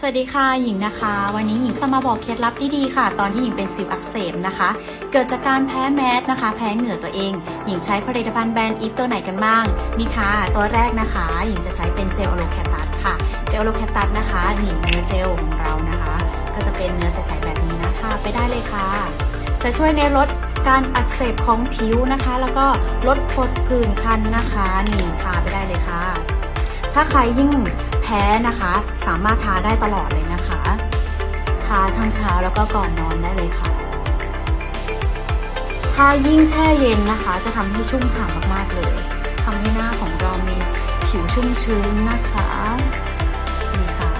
สวัสดีค่ะหญิงนะคะ วันนี้หญิงจะมาบอกเคล็ดลับดีๆค่ะ ตอนที่หญิงเป็นสิวอักเสบนะคะ เกิดจากการแพ้แมสนะคะ แพ้เหงื่อตัวเอง หญิงใช้ผลิตภัณฑ์แบรนด์อีฟตัวไหนกันบ้างนี่ค่ะตัวแรกนะคะ หญิงจะใช้เป็นเจลโลแคตัสค่ะ เจลโลแคตัสนะคะหญิงเนื้อเจลของเรานะคะ ก็จะเป็นเนื้อใสๆแบบนี้นะคะไปได้เลยค่ะ จะช่วยในลดการอักเสบของผิวนะคะ แล้วก็ลดผดผื่นคันนะคะ นี่ทาไปได้เลยค่ะ ถ้าใครยิ่ง แพ้นะคะ สามารถทาได้ตลอดเลยนะคะทาทั้งเช้าแล้วก็ก่อนนอนได้เลยค่ะ ถ้ายิ่งแช่เย็นนะคะ จะทำให้ชุ่มฉ่ำมากๆเลยทำให้หน้าของเรามีผิวชุ่มชื้นนะคะนี่ค่ะ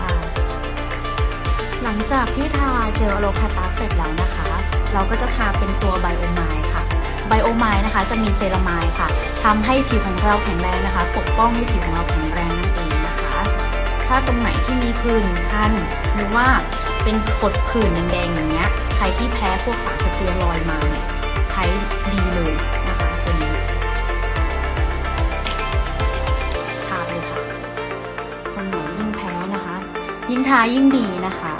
หลังจากที่ทาเจลอะโลคาตาเสร็จแล้วนะคะ เราก็จะทาเป็นตัวไบโอไมล์ค่ะไบโอไมล์นะคะจะมีเซรามายค่ะทำให้ผิวของเราแข็งแรงนะคะ ปกป้องให้ผิวของเราแข็ง ถ้าตรงไหนที่มีผื่นคันหรือว่าเป็นกดผื่นแดงๆอย่างเงี้ย ใครที่แพ้พวกสารสเตียรอยด์มาเนี่ยใช้ดีเลยนะคะตัวนี้ทาเลยค่ะคนไหนยิ่งแพ้นะคะ ยิ่งทายิ่งดีนะคะ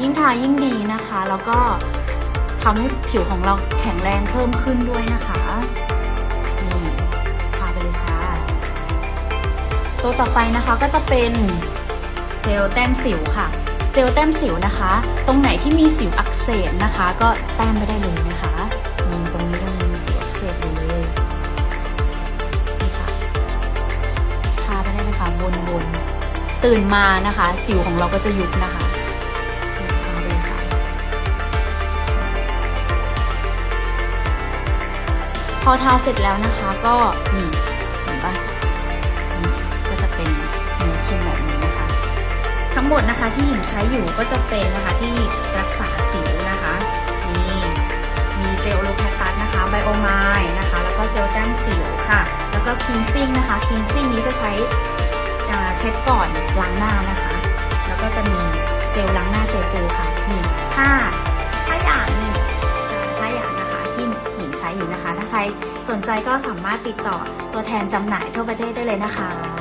ยิ่งทายิ่งดีนะคะ แล้วก็ทำให้ผิวของเราแข็งแรงเพิ่มขึ้นด้วยนะคะ ตัวต่อไปนะคะก็จะเป็นเจลแต้มสิวค่ะ เจลแต้มสิวนะคะ ตรงไหนที่มีสิวอักเสบนะคะ ก็แต้มไปได้เลยนะคะนี่ตรงนี้ยังมีสิวอักเสบอยู่เลยนี่ค่ะทาไปได้เลยค่ะบนๆตื่นมานะคะ สิวของเราก็จะยุบนะคะนี่ทาเลยค่ะพอทาเสร็จแล้วนะคะก็นี่ มดนะคะที่หญิงใช้อยู่ก็จะเป็นนะคะที่รักษาสิวนะคะนี่มีเจลโลแคตัสนะคะไบโอไมล์นะคะแล้วก็เจลแต้มสิวค่ะ แล้วก็คลีนซิ่งนะคะคลีนซิ่งนี้จะใช้อ่าเช็ดก่อนล้างหน้านะคะ แล้วก็จะมีเจลล้างหน้าเจลเจลค่ะนี่ห้าห้าอย่างนี่ห้าอย่างนะคะที่หญิงใช้อยู่นะคะ ถ้าใครสนใจก็สามารถติดต่อตัวแทนจำหน่ายทั่วประเทศได้เลยนะคะ